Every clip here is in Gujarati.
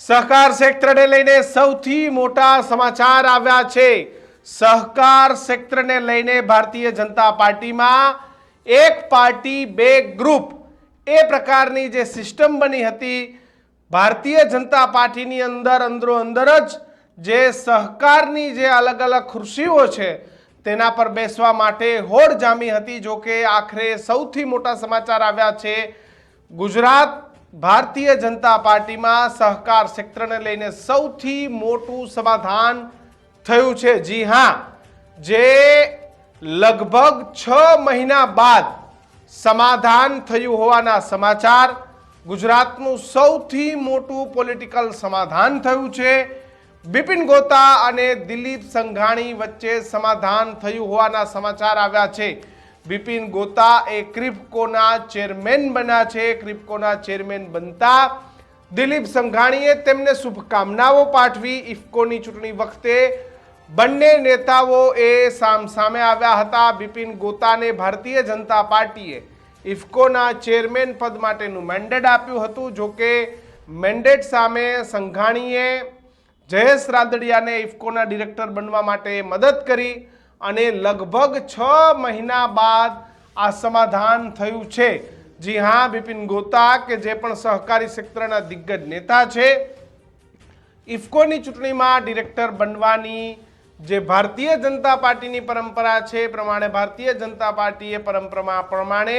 સહકાર ક્ષેત્રને લઈને સૌથી મોટા સમાચાર આવ્યા છે. સહકાર ક્ષેત્રને લઈને ભારતીય જનતા પાર્ટીમાં એક પાર્ટી, બે ગ્રુપ, એ પ્રકારની જે સિસ્ટમ બની હતી, ભારતીય જનતા પાર્ટીની અંદર અંદરો અંદર જ જે સહકારની જે અલગ અલગ ખુરશીઓ છે, તેના પર બેસવા માટે હોડ જામી હતી. જો કે આખરે સૌથી મોટા સમાચાર આવ્યા છે. ગુજરાત ભારતીય જનતા પાર્ટીમાં સહકાર ક્ષેત્રને લઈને સૌથી મોટું સમાધાન થયું છે. જી હા, જે લગભગ છ મહિના બાદ સમાધાન થયું હોવાના સમાચાર ગુજરાતનું સૌથી મોટું પોલિટિકલ સમાધાન થયું છે. બિપિન ગોતા અને દિલીપ સંઘાણી વચ્ચે સમાધાન થયું હોવાના સમાચાર આવ્યા છે. બિપિન ગોતા એ ક્રિપકોના ચેરમેન બન્યા છે. ક્રિપકોના ચેરમેન બનતા દિલીપ સંઘાણીએ તેમને શુભકામનાઓ પાઠવી. ઇફકોની ચૂંટણી વખતે બંને નેતાઓ એ સામ સામે આવ્યા હતા. બિપિન ગોતાને ભારતીય જનતા પાર્ટીએ ઇફકોના ચેરમેન પદ માટેનું મેન્ડેટ આપ્યું હતું. જોકે મેન્ડેટ સામે સંઘાણીએ જયેશ રાદડિયાને ઇફકોના ડિરેક્ટર બનવા માટે મદદ કરી. અને લગભગ છ મહિના બાદ આ સમાધાન થયું છે. જી હા, બિપિન ગોતા કે જે પણ સહકારી ક્ષેત્રના દિગ્ગજ નેતા છે, ઇફકોની ચૂંટણીમાં ડિરેક્ટર બનવાની જે ભારતીય જનતા પાર્ટીની પરંપરા છે, એ પ્રમાણે ભારતીય જનતા પાર્ટીએ પરંપરા પ્રમાણે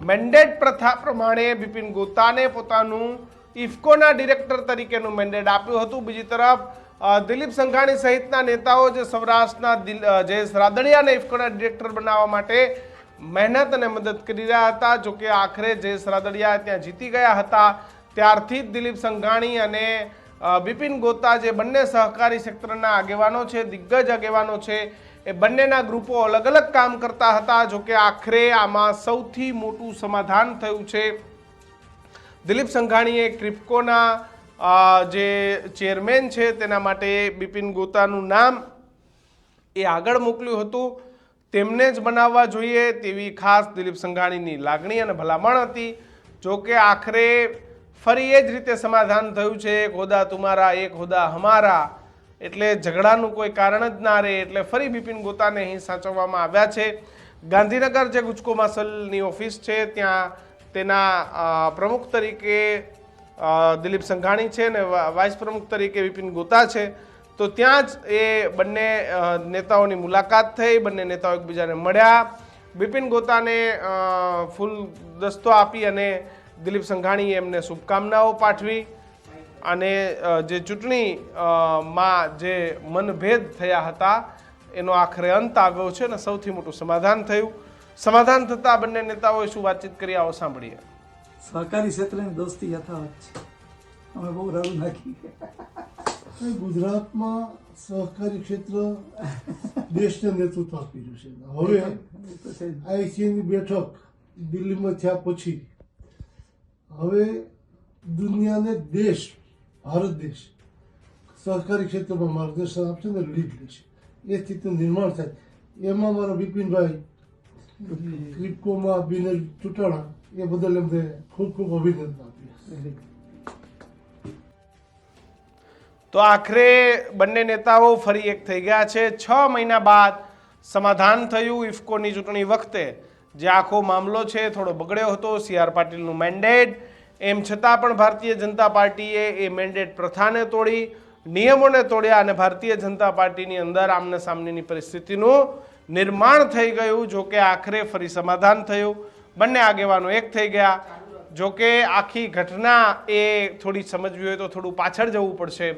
મેન્ડેટ પ્રથા પ્રમાણે બિપિન ગોતાને પોતાનું ઇફકોના ડિરેક્ટર તરીકેનું મેન્ડેટ આપ્યું હતું. બીજી તરફ દિલીપ સંઘાણી સહિતના નેતાઓ જે સૌરાષ્ટ્રના જયેશ રાદડિયાને ઇફકોના ડિરેક્ટર બનાવવા માટે મહેનત અને મદદ કરી રહ્યા હતા. જો કે આખરે જયેશ રાદડિયા ત્યાં જીતી ગયા હતા, ત્યારથી જ દિલીપ સંઘાણી અને બિપિન ગોતા જે બંને સહકારી ક્ષેત્રના આગેવાનો છે, દિગ્ગજ આગેવાનો છે, એ બંનેના ગ્રુપો અલગ અલગ કામ કરતા હતા. જો કે આખરે આમાં સૌથી મોટું સમાધાન થયું છે. દિલીપ સંઘાણીએ ક્રિપ્કોના જે ચેરમેન છે, તેના માટે બિપિન ગોતાનું નામ એ આગળ મોકલ્યું હતું. તેમને જ બનાવવા જોઈએ તેવી ખાસ દિલીપ સંઘાણીની લાગણી અને ભલામણ હતી. જો કે આખરે ફરી એ જ રીતે સમાધાન થયું છે, એક હોદા તુમારા, એક હોદા હમારા. એટલે ઝઘડાનું કોઈ કારણ જ ના રહે, એટલે ફરી બિપિન ગોતાને અહીં સાચવવામાં આવ્યા છે. ગાંધીનગર, જે ગુજકો માસલની ઓફિસ છે, ત્યાં તેના પ્રમુખ તરીકે દિલીપ સંઘાણી છે ને વાઇસ પ્રમુખ તરીકે વિપિન ગોતા છે. તો ત્યાં જ એ બંને નેતાઓની મુલાકાત થઈ, બંને નેતાઓ એકબીજાને મળ્યા. બિપિન ગોતાને ફૂલ દસ્તો આપી અને દિલીપ સંઘાણીએ એમને શુભકામનાઓ પાઠવી. અને જે ચૂંટણી માં જે મનભેદ થયા હતા, એનો આખરે અંત આવ્યો છે અને સૌથી મોટું સમાધાન થયું. સમાધાન થતાં બંને નેતાઓએ શું વાતચીત કરી, આવો સાંભળીએ. સહકારી ક્ષેત્રની દોસ્તી યથાવત છે. અમે બહુ રડું નાખી ગુજરાતમાં સહકારી ક્ષેત્ર દેશને નેતૃત્વ આપી રહ્યું છે. હવે આઈસીની બેઠક દિલ્હીમાં થયા પછી હવે દુનિયાને દેશ ભારત દેશ સહકારી ક્ષેત્રમાં માર્ગદર્શન આપશે ને લીડ લેશે. એ સ્થિતિનું નિર્માણ થાય. એમાં મારા બિપિનભાઈ ક્રિપકોમાં બિનર ચૂંટાણા એ બદલ એમને ખૂબ ખૂબ અભિનંદન તો આખરે બંને નેતાઓ ફરી એક થઈ ગયા છે. છ મહિના બાદ સમાધાન થયું ઇફકોની ચૂંટણી વખતે. જે આખો મામલો છે, થોડો બગડ્યો હતો, સી આર પાટીલનું મેન્ડેટ એમ છતાં પણ ભારતીય જનતા પાર્ટીએ એ મેન્ડેટ પ્રથાને તોડી, નિયમોને તોડ્યા અને ભારતીય જનતા પાર્ટીની અંદર આમને સામનેની પરિસ્થિતિનું નિર્માણ થઈ ગયું, જો કે આખરે ફરી સમાધાન થયું. બંને આગેવાનો એક થઈ ગયા. જો કે આખી ઘટના એ થોડી સમજવી હોય તો થોડું પાછળ જવું પડશે.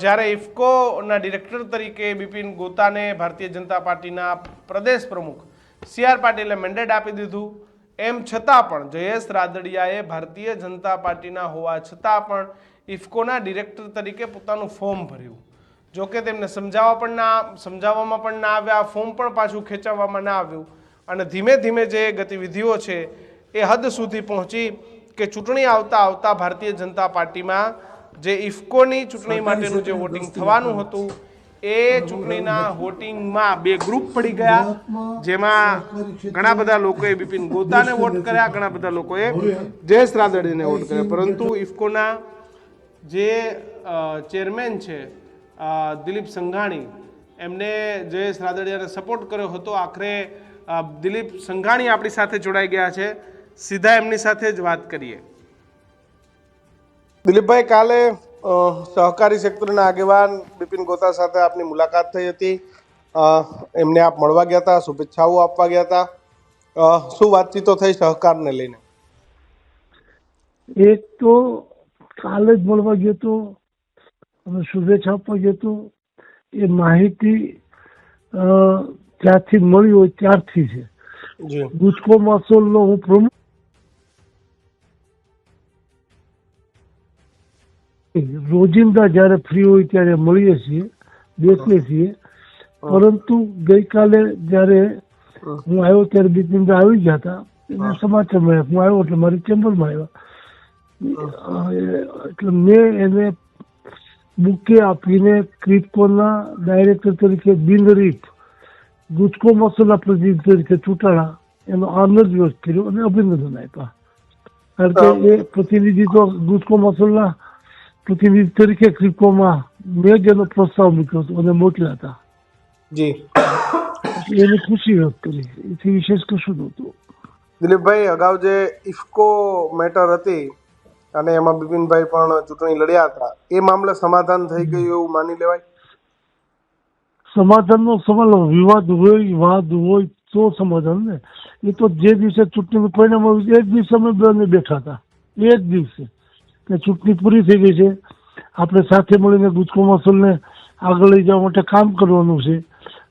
જ્યારે ઇફકોના ડિરેક્ટર તરીકે બિપિન ગોતાને ભારતીય જનતા પાર્ટીના પ્રદેશ પ્રમુખ સી આર પાટીલે મેન્ડેટ આપી દીધું. એમ છતાં પણ જયેશ રાદડિયાએ ભારતીય જનતા પાર્ટીના હોવા છતાં પણ ઇફકોના ડિરેક્ટર તરીકે પોતાનું ફોર્મ ભર્યું. જો કે તેમને સમજાવવા પણ ના સમજાવવામાં પણ ના આવ્યા ફોર્મ પણ પાછું ખેંચાવવામાં ના આવ્યું. અને ધીમે ધીમે જે ગતિવિધિઓ છે એ હદ સુધી પહોંચી કે ચૂંટણી આવતા આવતા ભારતીય જનતા પાર્ટીમાં જે ઇફકોની ચૂંટણી માટેનું જે વોટિંગ થવાનું હતું એ ચૂંટણીના વોટિંગમાં બે ગ્રુપ પડી ગયા જેમાં ઘણા બધા લોકોએ બિપિન ગોતાને વોટ કર્યા ઘણા બધા લોકોએ જયેશ રાદડીને વોટ કર્યા. પરંતુ ઇફકોના જે ચેરમેન છે દિલીપ સંઘાણી. એમને જયેશ રાદડિયાને સપોર્ટ કર્યો હતો. આખરે દિલીપ સંઘાણી આપણી સાથે જોડાઈ ગયા છે. સીધા એમની સાથે જ વાત કરીએ. દિલીપભાઈ કાલે સહકારી ક્ષેત્રના આગેવાન બિપિન ગોતા સાથે આપની મુલાકાત થઈ હતી. એમને આપ મળવા ગયા હતા શુભેચ્છાઓ આપવા ગયા હતા. શું વાતચીતો થઈ સહકારને લઈને? એક તો કાલે જ મળવા ગયો હતો અને શુભેચ્છા આપવા હતો. એ માહિતી ત્યાંથી મળી હોય ત્યારથી છે. ગુજકો માસોલનો હું પ્રમુખ રોજિંદા જ્યારે ફ્રી હોય ત્યારે મળીએ છીએ બેસીએ છીએ. પરંતુ ગઈકાલે જ્યારે હું. આવ્યો ત્યારે બિપિનભાઈ આવી ગયા હતા. એને સમાચાર મળ્યા હું આવ્યો એટલે મારી ચેમ્બરમાં આવ્યા. એટલે મેં એને બુકે આપીને ક્રિપકોના ડાયરેક્ટર તરીકે બિનરીફ ગુજકો મસોલા પ્રતિનિધિ તરીકે ચૂંટાણા એનો આનંદ વ્યક્ત કર્યો અને અભિનંદન આપ્યા. કારણ કે એ પ્રતિનિધિ તો ગુજકો મસોલા પ્રતિનિધિ તરીકે ક્રિપકોમાં મેં જ એનો પ્રસ્તાવ મૂક્યો હતો અને મોકલ્યા હતા. જી. એની ખુશી વ્યક્ત કરી. એથી વિશેષ કશું નહોતું. દિલીપભાઈ અગાઉ જે ઇફકો મેટર હતી અને એમાં બિપિનભાઈ પણ ચૂંટણી લડ્યા હતા. એ મામલે સમાધાન થઈ ગયું એવું માની લેવાય? સમાધાનનો સવાલ વિવાદ હોય વાદ હોય તો સમાધાન ને. એ તો જે દિવસે ચૂંટણી પરિણામ આવ્યું એ જ દિવસે અમે બંને બેઠા હતા. એ જ દિવસે કે ચૂંટણી પૂરી થઈ ગઈ છે. આપણે સાથે મળીને ગુજકો મસલને આગળ લઈ જવા માટે કામ કરવાનું છે.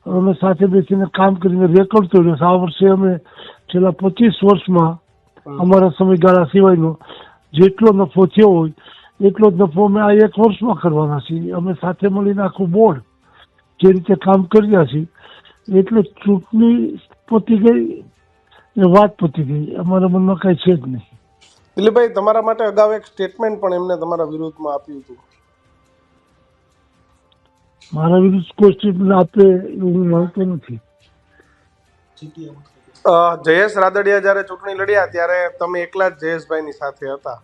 અમે સાથે બેસીને કામ કરીને રેકોર્ડ તોડ્યો આ વર્ષે અમે છેલ્લા પચીસ વર્ષમાં અમારા સમયગાળા સિવાયનો જેટલો નફો થયો હોય એટલો જ નફો અમે આ એક વર્ષમાં કરવાના છીએ અમે સાથે મળીને આખું બોર્ડ જે રીતે કામ કર્યા છે એટલે ચૂંટણી પતી ગઈ એ વાત પતી ગઈ અમારા મનમાં કાંઈ છે જ નહીં દિલીપભાઈ તમારા માટે અગાઉ એક સ્ટેટમેન્ટ પણ એમને તમારા વિરુદ્ધમાં આપ્યું હતું મારા વિરુદ્ધ કોઈ સ્ટેટમેન્ટ આપે એવું માનતો નથી જયેશ રાદડિયા જ્યારે ચૂંટણી લડ્યા ત્યારે તમે એકલા જ જયેશભાઈની સાથે હતા.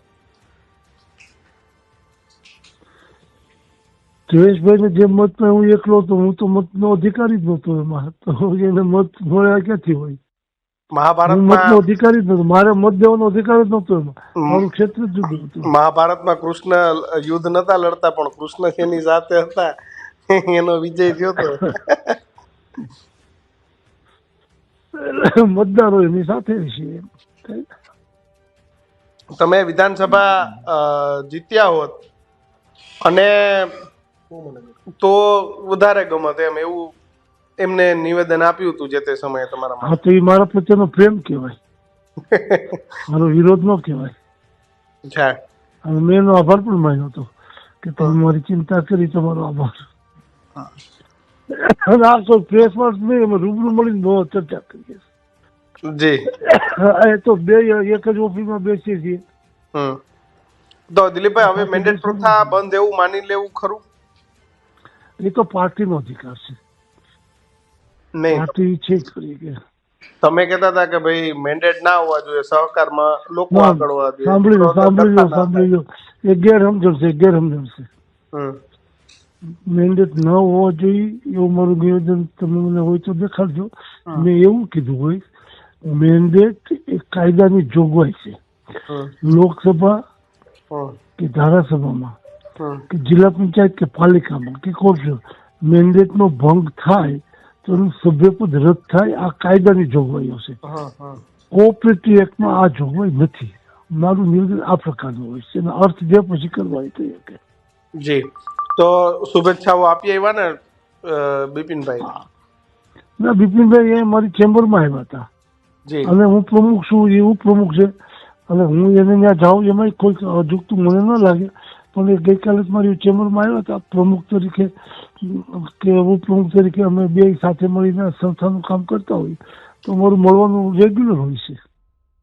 જયેશભાઈને જે મતમાં હું એકલો હતો હું તો મતનો અધિકારી જ નહોતો એમાં. તો એને મત મળ્યા ક્યાંથી હોય? મહાભારત મતનો અધિકારી જ નહોતો મારે મત દેવાનો અધિકાર જ નહોતો એમાં. મારું ક્ષેત્ર જ જુદું હતું. મહાભારતમાં કૃષ્ણ યુદ્ધ નતા લડતા પણ કૃષ્ણ એની સાથે હતા. એનો વિજય થયો હતો મતદારો એની સાથે છે તમે વિધાનસભા જીત્યા હોત અને તો વધારે ગમત એમ એવું એમને નિવેદન આપ્યું હતું જે તે સમયે તમારા હા તો એ મારા પ્રત્યેનો પ્રેમ કહેવાય. મારો વિરોધ ન કહેવાય. છે અને મેં એનો આભાર પણ માન્યો હતો કે તમે મારી ચિંતા કરી તમારો આભાર. કોઈ પ્રેસમાં રૂબરૂ મળીને બહુ ચર્ચા કરીએ જી એ તો બે એક જ ઓફિસમાં બેસીએ છીએ તો દિલીપભાઈ હવે મેન્ડેટ પ્રથા બંધ એવું માની લેવું ખરું એ તો પાર્ટીનો અધિકાર છે નહીં પાર્ટી ઈચ્છે કરી કે તમે કહેતા હતા કે ભાઈ મેન્ડેટ ના હોવા જોઈએ સહકારમાં લોકો આગળ હોવા જોઈએ સાંભળી લો સાંભળી લો સાંભળી લો એ ગેરસમજણ છે ગેરસમજણ છે. મેન્ડેટ ન હોવો જોઈએ એવું મારું નિવેદન તમે મને હોય તો દેખાડજો મેં એવું કીધું હોય મેન્ડેટ એ કાયદાની જોગવાઈ છે લોકસભા કે ધારાસભામાં. કે જિલ્લા પંચાયત કે પાલિકામાં કે કોર્પોરેશન મેન્ડેટનો ભંગ થાય તો એનું સભ્યપદ રદ થાય આ કાયદાની જોગવાઈઓ છે. કોઓપરેટિવ એક્ટમાં આ જોગવાઈ નથી મારું નિવેદન આ પ્રકારનું હોય છે એનો અર્થ જે પછી કરવા એ થઈ શકે જી તો શુભેચ્છાઓ આપી આવ્યા ને બિપિનભાઈ. ના બિપિનભાઈ એ મારી ચેમ્બરમાં આવ્યા હતા. અને હું પ્રમુખ છું એ પ્રમુખ છે. અને હું એને ત્યાં જાઉં એમાં કોઈ અજુગતું મને ન લાગે. પણ એ ગઈકાલે જ મારી ચેમ્બરમાં આવ્યા હતા પ્રમુખ તરીકે કે ઉપપ્રમુખ તરીકે અમે બે સાથે મળીને સંસ્થાનું કામ કરતા હોઈએ. તો મારું મળવાનું રેગ્યુલર હોય છે.